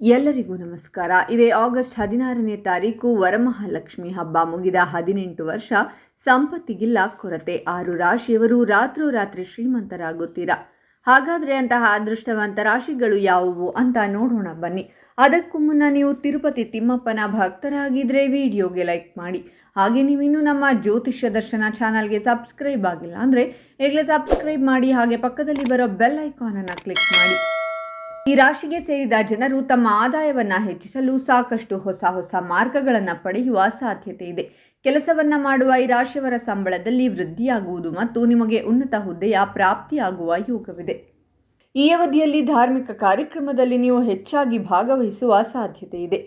ಎಲ್ಲರಿಗೂ ನಮಸ್ಕಾರ. ಇದೇ ಆಗಸ್ಟ್ ಹದಿನಾರನೇ ತಾರೀಕು ವರಮಹಾಲಕ್ಷ್ಮಿ ಹಬ್ಬ ಮುಗಿದ ಹದಿನೆಂಟು ವರ್ಷ ಸಂಪತ್ತಿಗಿಲ್ಲ ಕೊರತೆ. ಆರು ರಾಶಿಯವರು ರಾತ್ರೋರಾತ್ರಿ ಶ್ರೀಮಂತರಾಗುತ್ತೀರಾ? ಹಾಗಾದರೆ ಅಂತಹ ಅದೃಷ್ಟವಂತ ರಾಶಿಗಳು ಯಾವುವು ಅಂತ ನೋಡೋಣ ಬನ್ನಿ. ಅದಕ್ಕೂ ಮುನ್ನ ನೀವು ತಿರುಪತಿ ತಿಮ್ಮಪ್ಪನ ಭಕ್ತರಾಗಿದ್ದರೆ ವಿಡಿಯೋಗೆ ಲೈಕ್ ಮಾಡಿ. ಹಾಗೆ ನೀವಿನ್ನೂ ನಮ್ಮ ಜ್ಯೋತಿಷ್ಯ ದರ್ಶನ ಚಾನಲ್ಗೆ ಸಬ್ಸ್ಕ್ರೈಬ್ ಆಗಿಲ್ಲ ಅಂದರೆ ಈಗಲೇ ಸಬ್ಸ್ಕ್ರೈಬ್ ಮಾಡಿ ಹಾಗೆ ಪಕ್ಕದಲ್ಲಿ ಬರೋ ಬೆಲ್ ಐಕಾನನ್ನು ಕ್ಲಿಕ್ ಮಾಡಿ. ಈ ರಾಶಿಗೆ ಸೇರಿದ ಜನರು ತಮ್ಮ ಆದಾಯವನ್ನ ಹೆಚ್ಚಿಸಲು ಸಾಕಷ್ಟು ಹೊಸ ಹೊಸ ಮಾರ್ಗಗಳನ್ನು ಪಡೆಯುವ ಸಾಧ್ಯತೆ ಇದೆ. ಕೆಲಸವನ್ನ ಮಾಡುವ ಈ ರಾಶಿಯವರ ಸಂಬಳದಲ್ಲಿ ವೃದ್ಧಿಯಾಗುವುದು ಮತ್ತು ನಿಮಗೆ ಉನ್ನತ ಹುದ್ದೆಯ ಪ್ರಾಪ್ತಿಯಾಗುವ ಯೋಗವಿದೆ. ಈ ಅವಧಿಯಲ್ಲಿ ಧಾರ್ಮಿಕ ಕಾರ್ಯಕ್ರಮದಲ್ಲಿ ನೀವು ಹೆಚ್ಚಾಗಿ ಭಾಗವಹಿಸುವ ಸಾಧ್ಯತೆ ಇದೆ.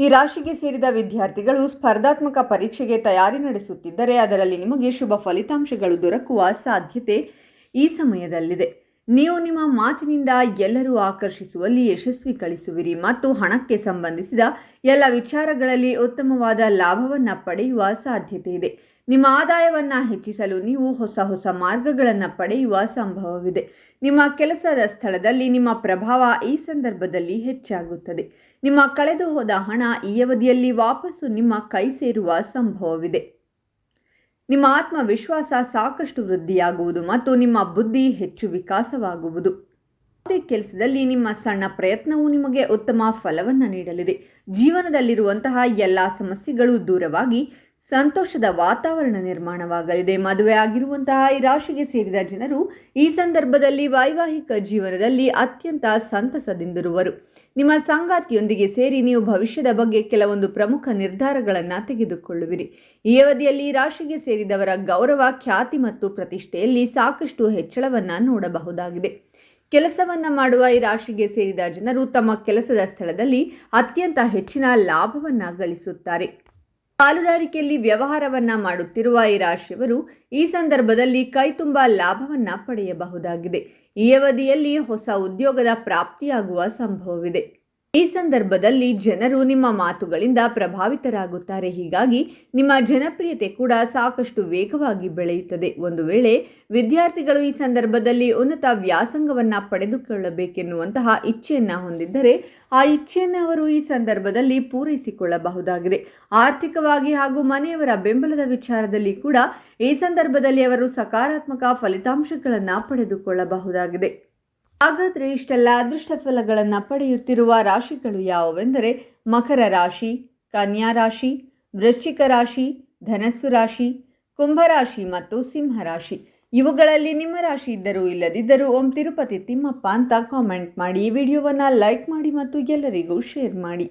ಈ ರಾಶಿಗೆ ಸೇರಿದ ವಿದ್ಯಾರ್ಥಿಗಳು ಸ್ಪರ್ಧಾತ್ಮಕ ಪರೀಕ್ಷೆಗೆ ತಯಾರಿ ನಡೆಸುತ್ತಿದ್ದರೆ ಅದರಲ್ಲಿ ನಿಮಗೆ ಶುಭ ಫಲಿತಾಂಶಗಳು ದೊರಕುವ ಸಾಧ್ಯತೆ ಈ ಸಮಯದಲ್ಲಿದೆ. ನೀವು ನಿಮ್ಮ ಮಾತಿನಿಂದ ಎಲ್ಲರೂ ಆಕರ್ಷಿಸುವಲ್ಲಿ ಯಶಸ್ವಿ ಕಳಿಸುವಿರಿ ಮತ್ತು ಹಣಕ್ಕೆ ಸಂಬಂಧಿಸಿದ ಎಲ್ಲ ವಿಚಾರಗಳಲ್ಲಿ ಉತ್ತಮವಾದ ಲಾಭವನ್ನು ಪಡೆಯುವ ಸಾಧ್ಯತೆ ಇದೆ. ನಿಮ್ಮ ಆದಾಯವನ್ನು ಹೆಚ್ಚಿಸಲು ನೀವು ಹೊಸ ಹೊಸ ಮಾರ್ಗಗಳನ್ನು ಪಡೆಯುವ ಸಂಭವವಿದೆ. ನಿಮ್ಮ ಕೆಲಸದ ಸ್ಥಳದಲ್ಲಿ ನಿಮ್ಮ ಪ್ರಭಾವ ಈ ಸಂದರ್ಭದಲ್ಲಿ ಹೆಚ್ಚಾಗುತ್ತದೆ. ನಿಮ್ಮ ಕಳೆದು ಹೋದ ಹಣ ಈ ಅವಧಿಯಲ್ಲಿ ವಾಪಸ್ಸು ನಿಮ್ಮ ಕೈ ಸೇರುವ ಸಂಭವವಿದೆ. ನಿಮ್ಮ ಆತ್ಮವಿಶ್ವಾಸ ಸಾಕಷ್ಟು ವೃದ್ಧಿಯಾಗುವುದು ಮತ್ತು ನಿಮ್ಮ ಬುದ್ಧಿ ಹೆಚ್ಚು ವಿಕಾಸವಾಗುವುದು. ಯಾವುದೇ ಕೆಲಸದಲ್ಲಿ ನಿಮ್ಮ ಸಣ್ಣ ಪ್ರಯತ್ನವು ನಿಮಗೆ ಉತ್ತಮ ಫಲವನ್ನು ನೀಡಲಿದೆ. ಜೀವನದಲ್ಲಿರುವಂತಹ ಎಲ್ಲ ಸಮಸ್ಯೆಗಳು ದೂರವಾಗಿ ಸಂತೋಷದ ವಾತಾವರಣ ನಿರ್ಮಾಣವಾಗಲಿದೆ. ಮದುವೆ ಆಗಿರುವಂತಹ ಈ ರಾಶಿಗೆ ಸೇರಿದ ಜನರು ಈ ಸಂದರ್ಭದಲ್ಲಿ ವೈವಾಹಿಕ ಜೀವನದಲ್ಲಿ ಅತ್ಯಂತ ಸಂತಸದಿಂದಿರುವರು. ನಿಮ್ಮ ಸಂಗಾತಿಯೊಂದಿಗೆ ಸೇರಿ ನೀವು ಭವಿಷ್ಯದ ಬಗ್ಗೆ ಕೆಲವೊಂದು ಪ್ರಮುಖ ನಿರ್ಧಾರಗಳನ್ನು ತೆಗೆದುಕೊಳ್ಳುವಿರಿ. ಈ ಅವಧಿಯಲ್ಲಿ ರಾಶಿಗೆ ಸೇರಿದವರ ಗೌರವ, ಖ್ಯಾತಿ ಮತ್ತು ಪ್ರತಿಷ್ಠೆಯಲ್ಲಿ ಸಾಕಷ್ಟು ಹೆಚ್ಚಳವನ್ನು ನೋಡಬಹುದಾಗಿದೆ. ಕೆಲಸವನ್ನು ಮಾಡುವ ಈ ರಾಶಿಗೆ ಸೇರಿದ ಜನರು ತಮ್ಮ ಕೆಲಸದ ಸ್ಥಳದಲ್ಲಿ ಅತ್ಯಂತ ಹೆಚ್ಚಿನ ಲಾಭವನ್ನು ಗಳಿಸುತ್ತಾರೆ. ಪಾಲುದಾರಿಕೆಯಲ್ಲಿ ವ್ಯವಹಾರವನ್ನ ಮಾಡುತ್ತಿರುವ ಈ ರಾಶಿಯವರು ಈ ಸಂದರ್ಭದಲ್ಲಿ ಕೈತುಂಬ ಲಾಭವನ್ನ ಪಡೆಯಬಹುದಾಗಿದೆ. ಈ ಅವಧಿಯಲ್ಲಿ ಹೊಸ ಉದ್ಯೋಗದ ಪ್ರಾಪ್ತಿಯಾಗುವ ಸಂಭವವಿದೆ. ಈ ಸಂದರ್ಭದಲ್ಲಿ ಜನರು ನಿಮ್ಮ ಮಾತುಗಳಿಂದ ಪ್ರಭಾವಿತರಾಗುತ್ತಾರೆ. ಹೀಗಾಗಿ ನಿಮ್ಮ ಜನಪ್ರಿಯತೆ ಕೂಡ ಸಾಕಷ್ಟು ವೇಗವಾಗಿ ಬೆಳೆಯುತ್ತದೆ. ಒಂದು ವೇಳೆ ವಿದ್ಯಾರ್ಥಿಗಳು ಈ ಸಂದರ್ಭದಲ್ಲಿ ಉನ್ನತ ವ್ಯಾಸಂಗವನ್ನು ಪಡೆದುಕೊಳ್ಳಬೇಕೆನ್ನುವಂತಹ ಇಚ್ಛೆಯನ್ನು ಹೊಂದಿದ್ದರೆ, ಆ ಇಚ್ಛೆಯನ್ನು ಅವರು ಈ ಸಂದರ್ಭದಲ್ಲಿ ಪೂರೈಸಿಕೊಳ್ಳಬಹುದಾಗಿದೆ. ಆರ್ಥಿಕವಾಗಿ ಹಾಗೂ ಮನೆಯವರ ಬೆಂಬಲದ ವಿಚಾರದಲ್ಲಿ ಕೂಡ ಈ ಸಂದರ್ಭದಲ್ಲಿ ಅವರು ಸಕಾರಾತ್ಮಕ ಫಲಿತಾಂಶಗಳನ್ನು ಪಡೆದುಕೊಳ್ಳಬಹುದಾಗಿದೆ. ಹಾಗಾದರೆ ಇಷ್ಟೆಲ್ಲ ಅದೃಷ್ಟ ಫಲಗಳನ್ನು ಪಡೆಯುತ್ತಿರುವ ರಾಶಿಗಳು ಯಾವುವೆಂದರೆ ಮಕರ ರಾಶಿ, ಕನ್ಯಾ ರಾಶಿ, ವೃಶ್ಚಿಕ ರಾಶಿ, ಧನಸ್ಸು ರಾಶಿ ಕುಂಭರಾಶಿ ಮತ್ತು ಸಿಂಹರಾಶಿ ಇವುಗಳಲ್ಲಿ ನಿಮ್ಮ ರಾಶಿ ಇದ್ದರೂ ಇಲ್ಲದಿದ್ದರೂ ಓಂ ತಿರುಪತಿ ತಿಮ್ಮಪ್ಪ ಅಂತ ಕಾಮೆಂಟ್ ಮಾಡಿ ಈ ವಿಡಿಯೋವನ್ನು ಲೈಕ್ ಮಾಡಿ ಮತ್ತು ಎಲ್ಲರಿಗೂ ಶೇರ್ ಮಾಡಿ.